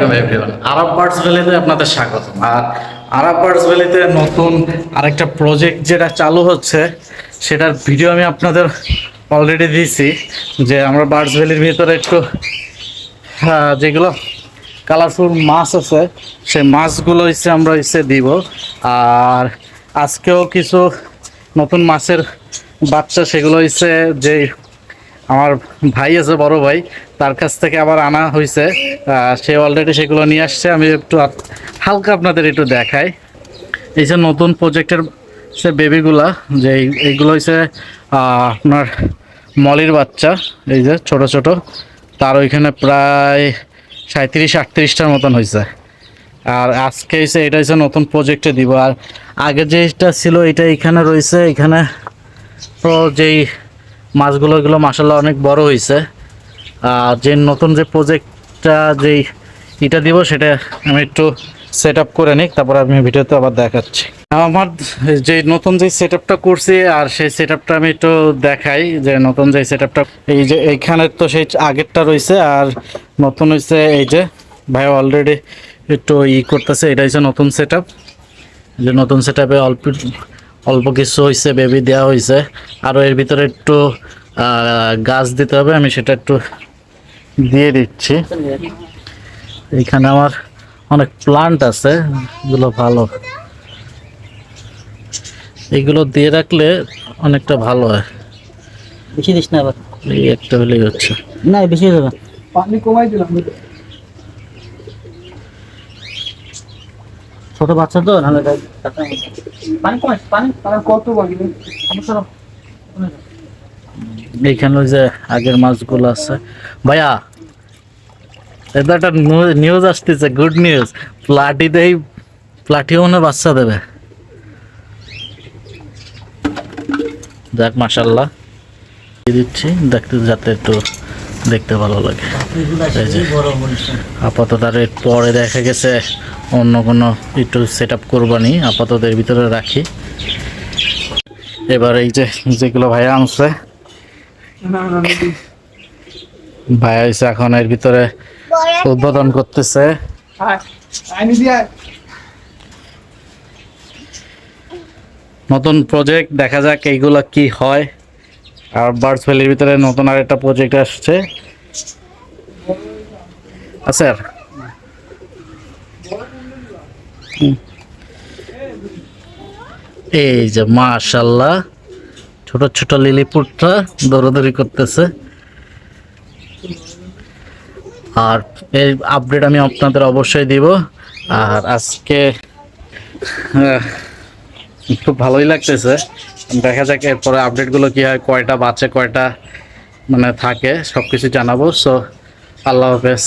আলাইকুম everyone Arab birds ভ্যালিতে আপনাদের স্বাগত। আর আরব বার্ডস ভ্যালিতে নতুন আরেকটা প্রজেক্ট যেটা চালু হচ্ছে, সেটার ভিডিও আমি আপনাদের অলরেডি দিয়েছি, যে আমরা বার্ডস ভ্যালির ভিতরে একটু যেগুলো কালারফুল মাছ আছে, সেই মাছগুলো হচ্ছে আমরা হচ্ছে দিব। আর আজকেও কিছু নতুন মাছের বাচ্চা, সেগুলো হচ্ছে যে আমার ভাই আছে, বড় ভাই, তার কাছ থেকে আবার আনা হয়েছে সে অলরেডি সেগুলো নিয়ে আসছে, আমি একটু হালকা আপনাদের একটু দেখাই। এই যে নতুন প্রজেক্টের সে বেবিগুলা যে এইগুলো হচ্ছে আপনার মলির বাচ্চা, এই যে ছোট ছোট, তার ওইখানে প্রায় সাঁত্রিশ আটত্রিশটার মতন হয়েছে আর আজকে হচ্ছে এটা হচ্ছে নতুন প্রজেক্টে দিব। আর আগে যেটা ছিল, এটা এখানে রয়েছে এখানে তো যেই মাছগুলো, এগুলো মাসাল্লাহ অনেক বড় হয়েছে আর যে নতুন যে প্রজেক্টটা যেই এটা দিব, সেটা আমি একটু সেট আপ করে নিই তারপর আমি ভিডিওতে আবার দেখাচ্ছি। আমার, যে নতুন যে সেট আপটা করছি আর সেই সেট আপটা আমি একটু দেখাই, যে নতুন যে সেট আপটা এই যে এইখানে তো সেই আগেরটা রয়েছে আর নতুন হয়েছে এই যে, ভাই অলরেডি একটু ই করতেছে, এটা হচ্ছে নতুন সেট আপ যে নতুন সেট আপে অল্প অল্প কিছু হয়েছে বেবি দেওয়া হয়েছে আরও এর ভিতরে একটু আহ, গাছ দিতে হবে আমি সেটা একটু দিয়ে দিচ্ছি। এখানে আমার অনেক প্লান্ট আছে এগুলো ভালো। এগুলো দিয়ে রাখলে অনেকটা ভালো হয়। বেশি দিস না আবার। এই একটা হলেই হচ্ছে। না বেশি যাবে। পানি কমাই দিলাম। ছোট বাচ্চা তো নাহলে পানি কমাই পানি কত। এইখানে ওই যে আগের মাছগুলো আছে। ভাইয়া এটা একটা নিউজ আসতেছে গুড নিউজ প্লাটি দেই প্লাটিও মনে বাচ্চা দেবে। যাক মাসাল্লাহ দিচ্ছি দেখতে যাতে একটু দেখতে ভালো লাগে। আপাতত আর এর পরে দেখা গেছে অন্য কোনো একটু সেট আপ করবানি আপাতত এর ভিতরে রাখি। এবার এই যে যেগুলো ভাইয়া আনছে ভাইয়া হয়েছে এখন এর ভিতরে উদ্বোধন করতেছে। নতুন প্রজেক্ট দেখা যাক এইগুলা কি হয়। আর বার্ডস ভ্যালির ভিতরে নতুন আর একটা প্রজেক্ট আসছে। আছে এই যে মাশাল্লাহ, ছোট ছোট লিলিপুটটা দৌড়াদৌড়ি করতেছে। আর এই আপডেট আমি আপনাদের অবশ্যই দিব। আর আজকে খুব ভালোই লাগতেছে। দেখা যাক এরপরে আপডেটগুলো কি হয়, কয়টা বাচ্চা কয়টা মানে থাকে সব কিছু জানাব। সো আল্লাহ হাফেজ।